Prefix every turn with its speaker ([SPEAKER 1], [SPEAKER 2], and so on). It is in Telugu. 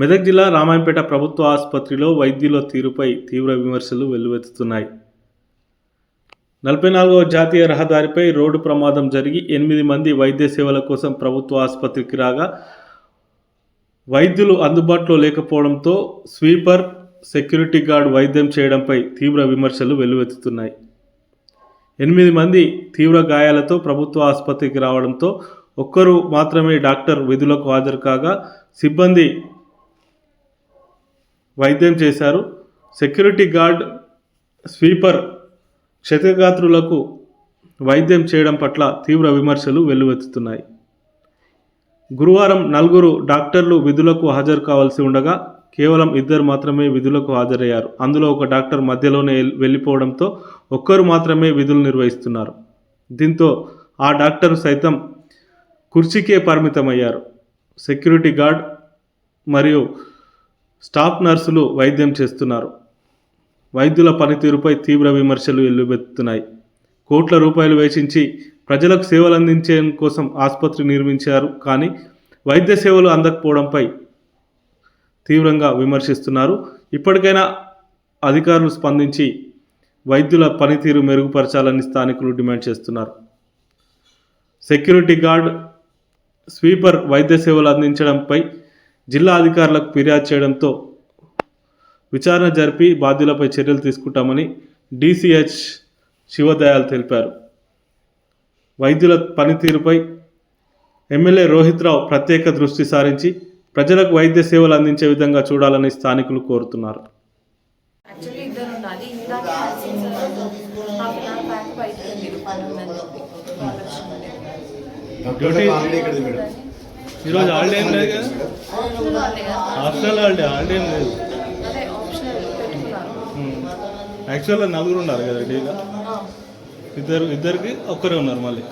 [SPEAKER 1] మెదక్ జిల్లా రామాయంపేట ప్రభుత్వ ఆసుపత్రిలో వైద్యుల తీరుపై తీవ్ర విమర్శలు వెల్లువెత్తుతున్నాయి. నలభై నాలుగవ జాతీయ రహదారిపై రోడ్డు ప్రమాదం జరిగి ఎనిమిది మంది వైద్య సేవల కోసం ప్రభుత్వ ఆసుపత్రికి రాగా వైద్యులు అందుబాటులో లేకపోవడంతో స్వీపర్ సెక్యూరిటీ గార్డ్ వైద్యం చేయడంపై తీవ్ర విమర్శలు వెల్లువెత్తుతున్నాయి. ఎనిమిది మంది తీవ్ర గాయాలతో ప్రభుత్వ ఆసుపత్రికి రావడంతో ఒక్కరు మాత్రమే డాక్టర్ విధులకు హాజరు కాగా సిబ్బంది వైద్యం చేశారు. సెక్యూరిటీ గార్డ్ స్వీపర్ క్షతగాత్రులకు వైద్యం చేయడం పట్ల తీవ్ర విమర్శలు వెల్లువెత్తుతున్నాయి. గురువారం నలుగురు డాక్టర్లు విధులకు హాజరు కావాల్సి ఉండగా కేవలం ఇద్దరు మాత్రమే విధులకు హాజరయ్యారు. అందులో ఒక డాక్టర్ మధ్యలోనే వెళ్ళిపోవడంతో ఒక్కరు మాత్రమే విధులు నిర్వహిస్తున్నారు. దీంతో ఆ డాక్టర్ సైతం కుర్చీకే పరిమితమయ్యారు. సెక్యూరిటీ గార్డ్ మరియు స్టాఫ్ నర్సులు వైద్యం చేస్తున్నారు. వైద్యుల పనితీరుపై తీవ్ర విమర్శలు ఎల్లుబెత్తుతున్నాయి కోట్ల రూపాయలు వేచించి ప్రజలకు సేవలు అందించే కోసం ఆసుపత్రి నిర్మించారు కానీ వైద్య సేవలు అందకపోవడంపై తీవ్రంగా విమర్శిస్తున్నారు. ఇప్పటికైనా అధికారులు స్పందించి వైద్యుల పనితీరు మెరుగుపరచాలని స్థానికులు డిమాండ్ చేస్తున్నారు. సెక్యూరిటీ గార్డ్ స్వీపర్ వైద్య సేవలు అందించడంపై జిల్లా అధికారులకు ఫిర్యాదు చేయడంతో విచారణ జరిపి బాధ్యులపై చర్యలు తీసుకుంటామని డీసీహెచ్ శివదయాల్ తెలిపారు. వైద్యుల పనితీరుపై ఎమ్మెల్యే రోహిత్ రావు ప్రత్యేక దృష్టి సారించి ప్రజలకు వైద్య సేవలు అందించే విధంగా చూడాలని స్థానికులు కోరుతున్నారు. డ్యూటీ. ఈరోజు హాలిడే ఏం లేదు కదా? హాస్టల్ హాలిడే హాలిడే ఏం లేదు. యాక్చువల్గా నలుగురు ఉన్నారు కదా
[SPEAKER 2] ఆ,
[SPEAKER 1] ఇద్దరు ఇద్దరికి ఒక్కరే ఉన్నారు మళ్ళీ.